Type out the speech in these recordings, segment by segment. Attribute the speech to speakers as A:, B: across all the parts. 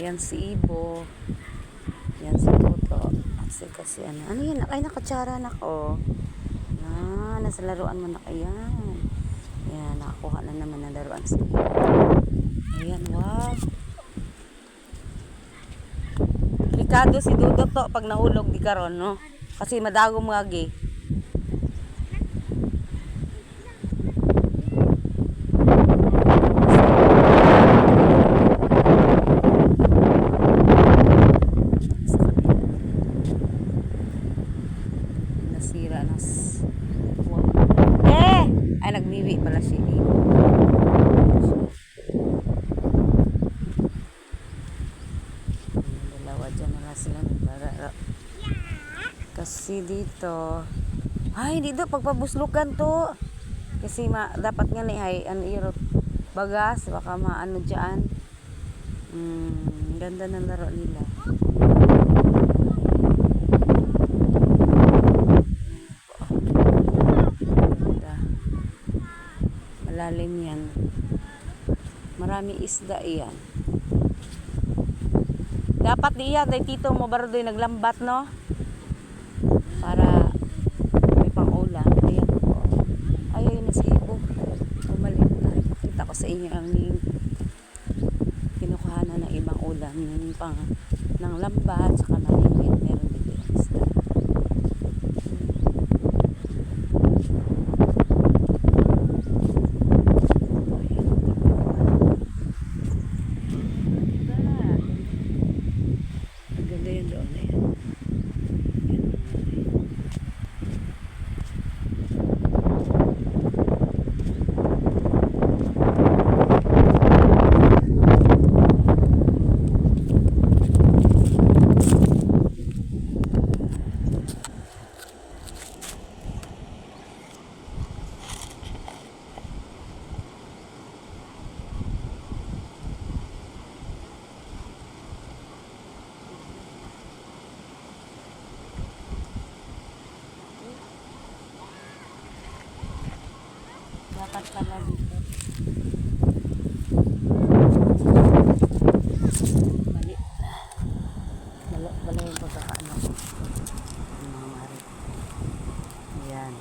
A: Yan si Ibo. Yan si Toto. At si kasi ano. Ano yan? Ay, nakatsara na ko. Ah, nasa laruan mo na kayan. Yan, nakakuha na naman ng laruan si Ibo. Ayan, wow. Delikado si Dudot to pag nahulog di karon no? Kasi madagom nga gi. Nagbibi pala si. Yung dalawa dyan na sila naglalaro. Kasi dito, ay dito pagpabuslukan to. Kasi ma, dapat nga ni ay ano iro bagas baka maano diyan. Mm, ganda ng laro nila. Ganda. Malalim yan. Marami isda iyan. Dapat diya kay tito mo barodoy naglambat no. Para may pang-ulam. Ayan po. Ay, ayun na si Ibo. Bumalik na. Ipakita ko sa inyo ang kinukuhanan ng ibang ulam. Yung pang ng lambat, saka malimit. Meron yung isda. Ayan. Ganda. Ang ganda yun doon na yan. Yan. Dapat pala dito. Mali. Mali, mali yung pagkakaano ko. Ang mga mari. Ayan.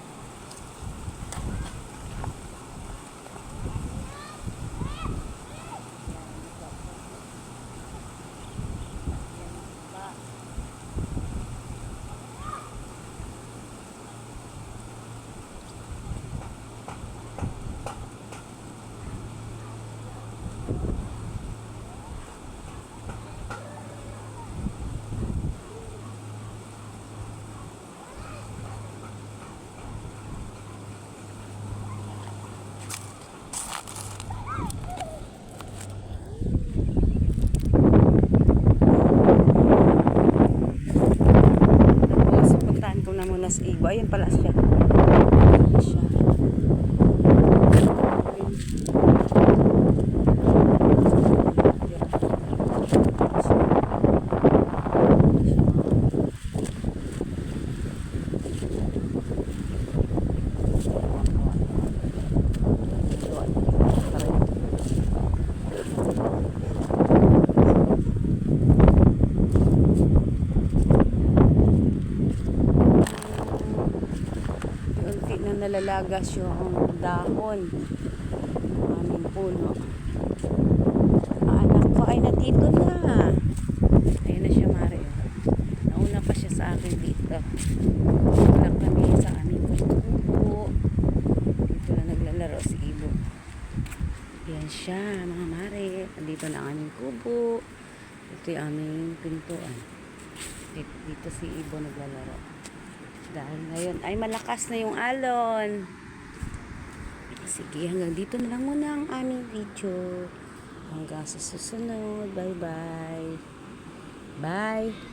A: Tapos, puntahan ko si Ibo. Ayan pala siya. Ayan siya. Unti na nalalagas yung dahon ng aming puno. Ang anak ko ay nandito na. Ayun na siya, Mari. Nauna pa siya sa akin dito. Lang kami sa aming kubo. Dito na naglalaro si Ibo. Yan siya, mga Mari. Nandito na ang aming kubo. Ito yung aming pintuan. Dito, dito si Ibo naglalaro. Dahil ngayon ay malakas na yung alon. Sige, hanggang dito na lang muna ang aming video. Hanggang sa susunod. Bye-bye. Bye.